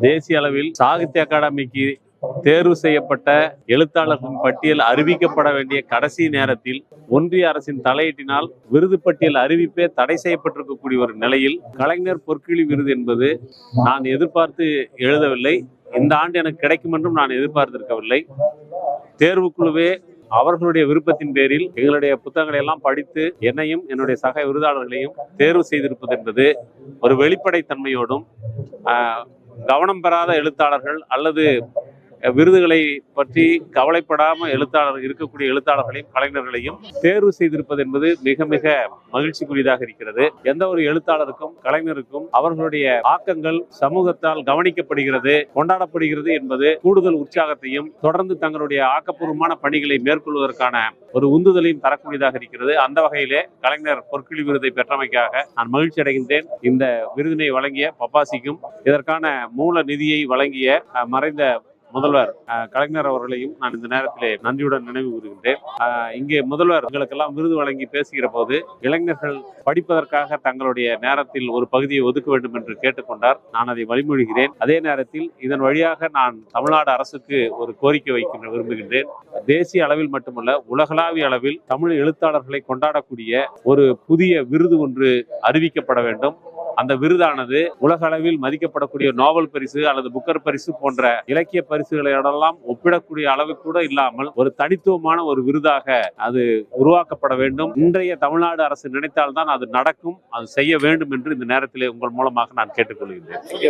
தேசிய அளவில் சாகித்ய அகாடமிக்கு தேர்வு செய்யப்பட்ட எழுத்தாளர்களின் பட்டியல் அறிவிக்கப்பட வேண்டிய கடைசி நேரத்தில் ஒன்றிய அரசின் தலையீட்டினால் விருது பட்டியல் அறிவிப்பே தடை செய்யப்பட்டிருக்கக்கூடிய ஒரு நிலையில் கலைஞர் பொற்கிழி விருது என்பது நான் எதிர்பார்த்து எழுதவில்லை. இந்த ஆண்டு எனக்கு கிடைக்கும் என்றும் நான் எதிர்பார்த்திருக்கவில்லை. தேர்வுக்குழுவே அவர்களுடைய விருப்பத்தின் பேரில் எங்களுடைய புத்தகங்களை எல்லாம் படித்து என்னையும் என்னுடைய சக விருதாளர்களையும் தேர்வு செய்திருப்பது என்பது ஒரு வெளிப்படைத்தன்மையோடும் கவனம் பெறாத எழுத்தாளர்கள் அல்லது விருதுகளை பற்றி கவலைப்படாம எழுத்தாளர் இருக்கக்கூடிய எழுத்தாளர்களையும் கலைஞர்களையும் தேர்வு செய்திருப்பது என்பது மிக மிக மகிழ்ச்சிக்குரியதாக இருக்கிறது. எந்த ஒரு எழுத்தாளருக்கும் கலைஞருக்கும் அவர்களுடைய ஆக்கங்கள் சமூகத்தால் கவனிக்கப்படுகிறது கொண்டாடப்படுகிறது என்பது கூடுதல் உற்சாகத்தையும் தொடர்ந்து தங்களுடைய ஆக்கப்பூர்வமான பணிகளை மேற்கொள்வதற்கான ஒரு உந்துதலையும் தரக்கூடியதாக இருக்கிறது. அந்த வகையிலே கலைஞர் பொற்கிழி விருதை பெற்றமைக்காக நான் மகிழ்ச்சி அடைகின்றேன். இந்த விருதினை வழங்கிய பப்பாசிக்கும் இதற்கான மூல நிதியை வழங்கிய அஹ், மறைந்த முதல்வர் கலைஞர் அவர்களையும் நான் இந்த நேரத்திலே நன்றியுடன் நினைவு கூறுகின்றேன். இங்கே முதல்வர் எங்களுக்கெல்லாம் விருது வழங்கி பேசுகிற போது இளைஞர்கள் படிப்பதற்காக தங்களுடைய நேரத்தில் ஒரு பகுதியை ஒதுக்க வேண்டும் என்று கேட்டுக்கொண்டார். நான் அதை வழிமொழிகிறேன். அதே நேரத்தில் இதன் வழியாக நான் தமிழ்நாடு அரசுக்கு ஒரு கோரிக்கை வைக்கின்ற விரும்புகின்றேன். தேசிய அளவில் மட்டுமல்ல உலகளாவிய அளவில் தமிழ் எழுத்தாளர்களை கொண்டாடக்கூடிய ஒரு புதிய விருது ஒன்று அறிவிக்கப்பட வேண்டும். அந்த விருதானது உலக அளவில் மதிக்கப்படக்கூடிய நோபல் பரிசு அல்லது புக்கர் பரிசு போன்ற இலக்கிய பரிசுகளோடெல்லாம் ஒப்பிடக்கூடிய அளவு கூட இல்லாமல் ஒரு தனித்துவமான ஒரு விருதாக அது உருவாக்கப்பட வேண்டும். இன்றைய தமிழ்நாடு அரசு நினைத்தால்தான் அது நடக்கும் அது செய்ய வேண்டும் என்று இந்த நேரத்திலே உங்கள் மூலமாக நான் கேட்டுக்கொள்கிறேன்